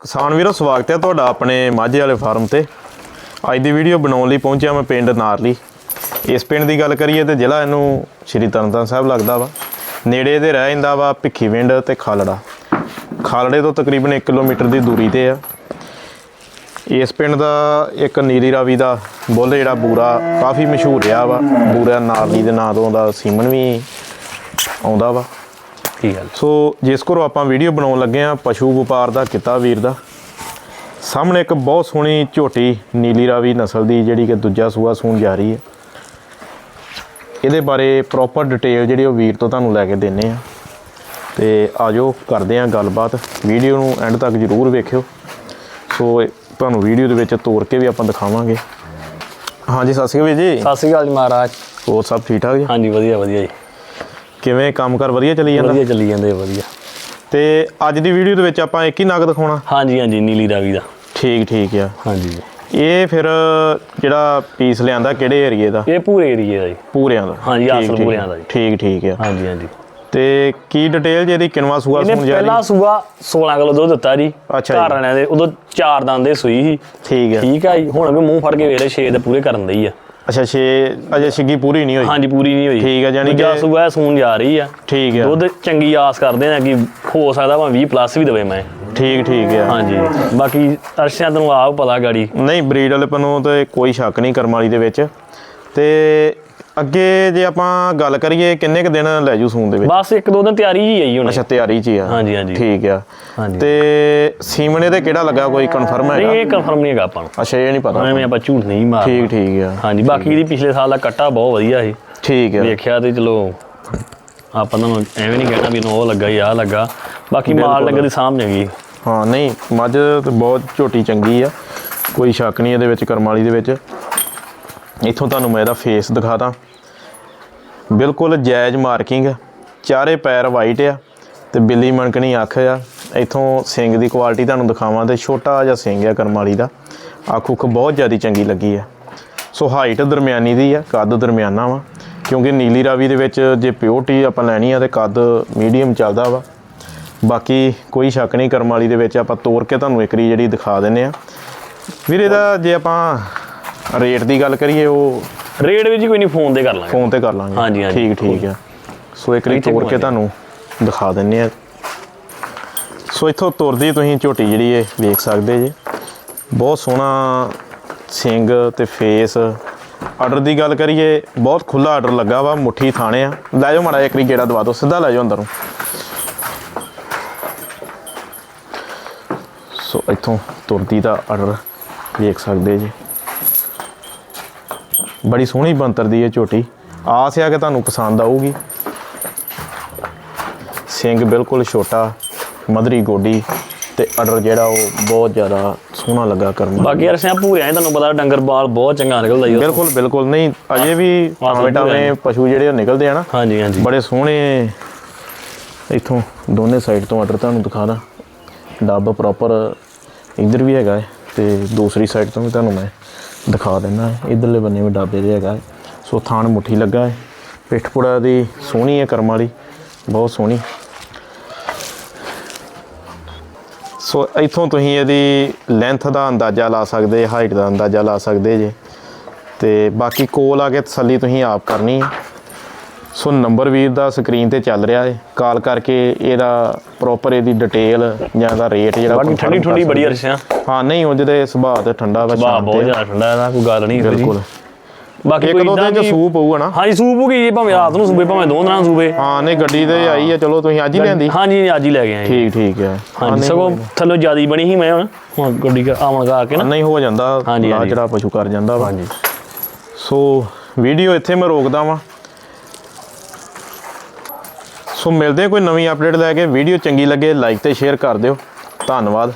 ਕਿਸਾਨ ਵੀਰੋ, ਸਵਾਗਤ ਹੈ ਤੁਹਾਡਾ ਆਪਣੇ ਮਾਝੇ ਵਾਲੇ ਫਾਰਮ ਤੇ। ਅੱਜ ਦੀ ਵੀਡੀਓ ਬਣਾਉਣ ਲਈ ਪਹੁੰਚਿਆ ਮੈਂ ਪਿੰਡ ਨਾਰਲੀ। ਇਸ ਪਿੰਡ ਦੀ ਗੱਲ ਕਰੀਏ ਤੇ ਜ਼ਿਲ੍ਹਾ ਇਹਨੂੰ ਸ਼੍ਰੀ ਤਰਨਤਾਰਨ ਸਾਹਿਬ ਲੱਗਦਾ ਵਾ। ਨੇੜੇ ਇਹਦੇ ਰਹਿ ਜਾਂਦਾ ਵਾ ਭਿੱਖੀਵਿੰਡ ਤੇ ਖਾਲੜਾ। ਖਾਲੜੇ ਤੋਂ ਤਕਰੀਬਨ 1 ਕਿਲੋਮੀਟਰ ਦੀ ਦੂਰੀ ਤੇ ਆ। ਇਸ ਪਿੰਡ ਦਾ ਇੱਕ ਨੀਰੀ ਰਾਵੀ ਦਾ ਬੁੱਲ ਜਿਹੜਾ ਬੂਰਾ ਕਾਫੀ ਮਸ਼ਹੂਰ ਰਿਹਾ ਵਾ। ਬੂਰਾ ਨਾਰਲੀ ਦੇ ਨਾਂ ਤੋਂ ਦਾ ਸੀਮਨ ਵੀ ਆਉਂਦਾ ਵਾ। ਕੀ ਗੱਲ? ਸੋ ਜਿਸ ਕੋਲ ਆਪਾਂ ਵੀਡੀਓ ਬਣਾਉਣ ਲੱਗੇ ਆ ਪਸ਼ੂ ਵਪਾਰ ਦਾ ਕਿੱਤਾ ਵੀਰ ਦਾ। ਸਾਹਮਣੇ ਇੱਕ ਬਹੁਤ ਸੋਹਣੀ ਝੋਟੀ ਨੀਲੀ ਰਾਵੀ ਨਸਲ ਦੀ ਜਿਹੜੀ ਕਿ ਦੂਜਾ ਸੂਆ ਸੂਣ ਜਾ ਰਹੀ ਹੈ। ਇਹਦੇ ਬਾਰੇ ਪ੍ਰੋਪਰ ਡਿਟੇਲ ਜਿਹੜੀ ਉਹ ਵੀਰ ਤੋਂ ਤੁਹਾਨੂੰ ਲੈ ਕੇ ਦਿੰਨੇ ਆ ਤੇ ਆਜੋ ਕਰਦੇ ਆ ਗੱਲਬਾਤ। ਵੀਡੀਓ ਨੂੰ ਐਂਡ ਤੱਕ ਜਰੂਰ ਵੇਖਿਓ। ਸੋ ਤੁਹਾਨੂੰ ਵੀਡੀਓ ਦੇ ਵਿੱਚ ਤੋੜ ਕੇ ਵੀ ਆਪਾਂ ਦਿਖਾਵਾਂਗੇ। ਹਾਂਜੀ ਸਤਿ ਸ਼੍ਰੀ ਅਕਾਲ ਜੀ। ਸਤਿ ਸ਼੍ਰੀ ਅਕਾਲ ਜੀ ਮਹਾਰਾਜ। ਹੋਰ ਸਭ ਠੀਕ ਠਾਕ ਜੀ? ਹਾਂਜੀ ਵਧੀਆ ਵਧੀਆ ਜੀ। ਕਿਵੇਂ ਕੰਮਕਾਰ ਵਧੀਆ ਚੱਲੀ ਜਾਂਦਾ? ਵਧੀਆ ਚੱਲੀ ਜਾਂਦੇ ਵਧੀਆ। ਤੇ ਅੱਜ ਦੀ ਵੀਡੀਓ ਦੇ ਵਿੱਚ ਆਪਾਂ ਇੱਕ ਹੀ ਨਗ ਦਿਖਾਉਣਾ ਹਾਂਜੀ ਹਾਂਜੀ ਨੀਲੀ ਰਾਵੀ ਦਾ। ਠੀਕ ਠੀਕ ਆ। ਹਾਂਜੀ। ਇਹ ਫਿਰ ਜਿਹੜਾ ਪੀਸ ਲਿਆਂਦਾ ਕਿਹੜੇ ਏਰੀਏ ਦਾ? ਇਹ ਪੂਰੇ ਏਰੀਏ ਦਾ ਜੀ। ਪੂਰਿਆਂ ਦਾ। ਹਾਂਜੀ, ਠੀਕ, ਠੀਕ। ਪੂਰਿਆਂ ਦਾ ਜੀ। ਠੀਕ ਠੀਕ ਆ। ਹਾਂਜੀ ਹਾਂਜੀ। ਤੇ ਕੀ ਡਿਟੇਲ ਜੇ ਇਹਦੀ ਕਿਨਵਾ ਸੂਆ ਇਹਨੇ ਸੂਣ ਜਾ ਪਹਿਲਾ ਸੂਆ 16 ਕਿਲੋ ਦੁੱਧ ਦਿੱਤਾ ਜੀ। ਅੱਛਾ ਜੀ। ਘਰ ਵਾਲਿਆਂ ਦੇ ਉਦੋਂ ਚਾਰ ਦੰਦ ਦੇ ਸੂਈ ਸੀ। ਠੀਕ ਆ। ਠੀਕ ਆ ਜੀ। ਹੁਣ ਵੀ ਮੂੰਹ ਫੜ ਕੇ ਵੇਲੇ 6 ਦੇ ਪੂਰੇ ਕਰਨ ਦਈ ਆ। ਅੱਛਾ 6 ਅਜੇ ਛਿੱਗੀ ਪੂਰੀ ਨਹੀਂ ਹੋਈ? ਹਾਂਜੀ ਪੂਰੀ ਨਹੀਂ ਹੋਈ। ਠੀਕ ਜਾਣੀ ਦੂਜਾ ਕਿ- ਸੂਆ ਸੂਣ ਜਾ ਰਹੀ ਆ। ਠੀਕ ਆ। ਦੁੱਧ ਚੰਗੀ ਆਸ ਕਰਦੇ ਆ ਕਿ ਹੋ ਸਕਦਾ ਵਾ 20 ਪਲੱਸ ਵੀ ਦੇਵੇ ਮੈਂ। ਠੀਕ ਠੀਕ ਆ। ਹਾਂਜੀ। ਬਾਕੀ ਅਰਸ਼ਿਆਂ ਤੈਨੂੰ ਆਪ ਪਤਾ ਗਾੜੀ। ਨਹੀਂ ਬਰੀਡ ਵਾਲੇ ਪਨੋਂ ਤੇ ਕੋਈ ਸ਼ੱਕ ਨਹੀਂ ਕਰਮ ਵਾਲੀ ਦੇ ਵਿੱਚ। ਤੇ ਅੱਗੇ ਜੇ ਆਪਾਂ ਗੱਲ ਕਰੀਏ ਕਿੰਨੇ ਕ ਦਿਨ ਲੈ ਜੂ ਸੂਣ ਦੇ ਵਿੱਚ? ਬਸ ਇੱਕ ਦੋ ਦਿਨ ਤਿਆਰੀ ਜੀ ਆਈ ਹੁਣ। ਅੱਛਾ ਤਿਆਰੀ 'ਚ ਹੀ ਆ। ਹਾਂਜੀ, ਹਾਂਜੀ। ਠੀਕ ਆ। ਹਾਂਜੀ। ਤੇ ਸੀਮਣੇ ਤੇ ਕਿਹੜਾ ਲੱਗਾ? ਕੋਈ ਕਨਫਰਮ ਨਹੀਂ ਹੈਗਾ ਇਹ ਕਨਫਰਮ ਨਹੀਂ ਹੈਗਾ ਆਪਾਂ ਨੂੰ। ਅੱਛਾ ਇਹ ਨਹੀਂ ਪਤਾ। ਐਵੇਂ ਆਪਾਂ ਝੂਠ ਨਹੀਂ ਮਾਰਨਾ। ਠੀਕ ਠੀਕ ਆ। ਹਾਂਜੀ ਬਾਕੀ ਇਹਦੀ ਪਿਛਲੇ ਸਾਲ ਦਾ ਕੱਟਾ ਬਹੁਤ ਵਧੀਆ ਸੀ। ਠੀਕ ਆ। ਵੇਖਿਆ ਤੇ ਚਲੋ ਆਪਾਂ ਨੂੰ ਐਵੇਂ ਨਹੀਂ ਕਹਿਣਾ ਵੀ ਉਹ ਲੱਗਾ ਆਹ ਲੱਗਾ। ਬਾਕੀ ਮਾਲ। ਡੰਗਰ ਦੀ ਸਾਂਭ ਚੰਗੀ ਹਾਂ ਨਹੀਂ ਮੱਝ ਤੇ ਬਹੁਤ ਝੋਟੀ ਚੰਗੀ ਆ। ਕੋਈ ਸ਼ੱਕ ਨਹੀਂ ਇਹਦੇ ਵਿੱਚ ਕਰਮ ਵਾਲੀ ਦੇ ਵਿੱਚ। ਇੱਥੋਂ ਤੁਹਾਨੂੰ ਮੈਂ ਇਹਦਾ ਫੇਸ ਦਿਖਾਦਾ ਬਿਲਕੁਲ ਜਾਇਜ਼ ਮਾਰਕਿੰਗ ਚਾਰੇ ਪੈਰ ਵਾਈਟ ਆ ਤੇ ਬਿੱਲੀ ਮਣਕਣੀ ਅੱਖ ਆ। ਇੱਥੋਂ ਸਿੰਗ ਦੀ ਕੁਆਲਿਟੀ ਤੁਹਾਨੂੰ ਦਿਖਾਵਾਂ ਤੇ ਛੋਟਾ ਜਿਹਾ ਸਿੰਗ ਆ ਕਰਮਾਲੀ ਦਾ। ਅੱਖ ਉੱਖ ਬਹੁਤ ਜ਼ਿਆਦਾ ਚੰਗੀ ਲੱਗੀ ਆ। ਸੋ ਹਾਈਟ ਦਰਮਿਆਨੀ ਦੀ ਆ, ਕੱਦ ਦਰਮਿਆਨਾ ਵਾ। ਕਿਉਂਕਿ ਨੀਲੀ ਰਾਵੀ ਦੇ ਵਿੱਚ ਜੇ ਪਿਓਰਟੀ ਆਪਾਂ ਲੈਣੀ ਆ ਤੇ ਕੱਦ ਮੀਡੀਅਮ ਚੱਲਦਾ ਵਾ। ਬਾਕੀ ਕੋਈ ਸ਼ੱਕ ਨਹੀਂ ਕਰਮਾਲੀ ਦੇ ਵਿੱਚ ਆਪਾਂ ਤੋੜ ਕੇ ਤੁਹਾਨੂੰ ਇੱਕ ਰੀ ਜਿਹੜੀ ਦਿਖਾ ਦਿੰਨੇ ਆ। ਵੀਰੇ ਇਹਦਾ ਜੇ ਆਪਾਂ ਰੇਟ ਦੀ ਗੱਲ ਕਰੀਏ, ਉਹ ਰੇਟ ਵਿੱਚ ਕੋਈ ਨਹੀਂ ਫੋਨ ਤੇ ਕਰ ਲਾਂਗੇ। ਫੋਨ ਤੇ ਕਰ ਲਾਂਗੇ। ਹਾਂਜੀ, ਹਾਂਜੀ, ਠੀਕ ਠੀਕ ਆ। ਸੋ ਇੱਕ ਰੀ ਇੱਥੇ ਤੋੜ ਕੇ ਘੁਮਾ ਤੁਹਾਨੂੰ ਦਿਖਾ ਦਿੰਨੇ ਆ। ਸੋ ਇੱਥੋਂ ਤੁਰਦੀ ਤੁਸੀਂ ਝੋਟੀ ਜਿਹੜੀ ਇਹ ਵੇਖ ਸਕਦੇ ਜੇ। ਬਹੁਤ ਸੋਹਣਾ ਸਿੰਗ ਤੇ ਫੇਸ ਆਰਡਰ ਦੀ ਗੱਲ ਕਰੀਏ ਬਹੁਤ ਖੁੱਲਾ ਆਰਡਰ ਲੱਗਾ ਵਾ ਮੁੱਠੀ ਥਾਣੇ ਆ। ਲੈ ਜਾਓ ਮਾੜਾ ਇੱਕ ਰੀ ਗੇੜਾ ਦਵਾ ਦਿਓ ਸਿੱਧਾ ਲੈ ਜਾਓ ਅੰਦਰ। ਨੂੰ ਸੋ ਇੱਥੋਂ ਤੁਰਦੀ ਦਾ ਆਰਡਰ ਵੇਖ ਸਕਦੇ ਜੀ। ਬੜੀ ਸੋਹਣੀ ਬੰਤਰ ਦੀ ਇਹ ਝੋਟੀ। ਆਸ ਆ ਕਿ ਤੁਹਾਨੂੰ ਪਸੰਦ ਆਊਗੀ। ਸਿੰਘ ਬਿਲਕੁਲ ਛੋਟਾ ਮਧਰੀ ਗੋਡੀ ਤੇ ਆਰਡਰ ਜਿਹੜਾ ਉਹ ਬਹੁਤ ਜ਼ਿਆਦਾ ਸੋਹਣਾ ਲੱਗਾ ਕਰਮ। ਬਾਕੀ ਅਰਸ਼ਿਆਂ ਪੂਰੇ ਆਏ ਤੁਹਾਨੂੰ ਪਤਾ ਡੰਗਰ ਬਾਲ ਬਹੁਤ ਚੰਗਾ ਨਿਕਲਦਾ ਜੀ। ਬਿਲਕੁਲ ਬਿਲਕੁਲ ਨਹੀਂ ਅਜੇ ਵੀ ਟਾਵੇਂ ਪਸ਼ੂ ਜਿਹੜੇ ਉਹ ਨਿਕਲਦੇ ਆ ਨਾ ਹਾਂਜੀ ਹਾਂਜੀ। ਬੜੇ ਸੋਹਣੇ ਇੱਥੋਂ ਦੋਨੇ ਸਾਈਡ ਤੋਂ ਆਰਡਰ ਤੁਹਾਨੂੰ ਦਿਖਾ ਦਾਂ। ਡੱਬ ਪ੍ਰੋਪਰ ਇੱਧਰ ਵੀ ਹੈਗਾ ਤੇ ਦੂਸਰੀ ਸਾਈਡ ਤੋਂ ਵੀ ਤੁਹਾਨੂੰ ਮੈਂ ਦਿਖਾ ਦਿੰਦਾ ਹੈ। ਇਧਰਲੇ ਬੰਨੇ ਵੀ ਡਾਬੇ ਦੇ ਹੈਗਾ ਹੈ। ਸੋ ਥਾਣ ਮੁੱਠੀ ਲੱਗਾ ਹੈ। ਪਿੱਠਪੁੜਾ ਦੀ ਸੋਹਣੀ ਹੈ ਕਰਮ ਵਾਲੀ। ਬਹੁਤ ਸੋਹਣੀ। ਸੋ ਇੱਥੋਂ ਤੁਸੀਂ ਇਹਦੀ ਲੈਂਥ ਦਾ ਅੰਦਾਜ਼ਾ ਲਾ ਸਕਦੇ ਹਾਈਟ ਦਾ ਅੰਦਾਜ਼ਾ ਲਾ ਸਕਦੇ ਜੇ। ਤੇ ਬਾਕੀ ਕੋਲ ਆ ਕੇ ਤਸੱਲੀ ਤੁਸੀਂ ਆਪ ਕਰਨੀ ਹੈ। ਸੋ ਨੰਬਰ ਵੀਰ ਦਾ ਸਕਰੀਨ ਤੇ ਚੱਲ ਰਿਹਾ ਹੈ ਕਾਲ ਕਰਕੇ ਇਹਦਾ ਪ੍ਰੋਪਰ ਇਹਦੀ ਡਿਟੇਲ ਜਾਂ ਇਹਦਾ ਰੇਟ ਜਿਹੜਾ ਬਾਕੀ ਠੰਡੀ ਠੰਡੀ ਬੜੀ। ਅਰਸ਼ਿਆਂ ਹਾਂ ਨਹੀਂ ਉਹ ਜਿਹਦੇ ਸੁਭਾਅ ਤੇ ਠੰਡਾ ਵਾ ਸ਼ਾਮ ਬਹੁਤ ਜ਼ਿਆਦਾ ਠੰਡਾ ਇਹਦਾ ਕੋਈ ਗੱਲ ਨਹੀਂ ਇਹੋ। ਬਿਲਕੁਲ। ਬਾਕੀ ਇੱਕ ਦੋ ਦਿਨ ਚ ਸੂਪ ਹੋਊਗਾ ਨਾ। ਹਾਂਜੀ ਸੂਪ ਹੋ ਗਈ ਜੀ ਭਾਵੇਂ ਰਾਤ ਨੂੰ ਸੂਬੇ ਭਾਵੇਂ ਦੋ ਦਿਨਾਂ ਸੂਬੇ ਹਾਂ ਨਹੀਂ ਗੱਡੀ ਤੇ ਆਈ ਹੈ ਚਲੋ ਤੁਸੀਂ ਅੱਜ ਹੀ ਲਿਆਂਦੀ ਹਾਂਜੀ ਅੱਜ ਹੀ ਲੈ ਕੇ ਆਏ। ਠੀਕ ਠੀਕ ਹੈ ਹਾਂ, ਹਾਂਜੀ ਸਗੋਂ ਥੱਲੋਂ ਜਿਆਦੀ ਬਣੀ ਸੀ ਮੈਂ ਹੁਣ ਗੱਡੀ ਆਵਾਂ ਗਾ ਕੇ ਨਾ। ਨਹੀਂ ਹੋ ਜਾਂਦਾ। ਜਿਹੜਾ ਪਸ਼ੂ ਕਰ ਜਾਂਦਾ ਵਾ। ਹਾਂਜੀ। ਸੋ ਵੀਡੀਓ ਇੱਥੇ ਮੈਂ ਰੋਕਦਾ ਵਾਂ। ਸੋ ਮਿਲਦੇ ਕੋਈ ਨਵੀਂ ਅਪਡੇਟ ਲੈ ਕੇ ਵੀਡੀਓ ਚੰਗੀ ਲੱਗੇ ਲਾਈਕ ਤੇ ਸ਼ੇਅਰ ਕਰ ਦਿਓ। ਧੰਨਵਾਦ।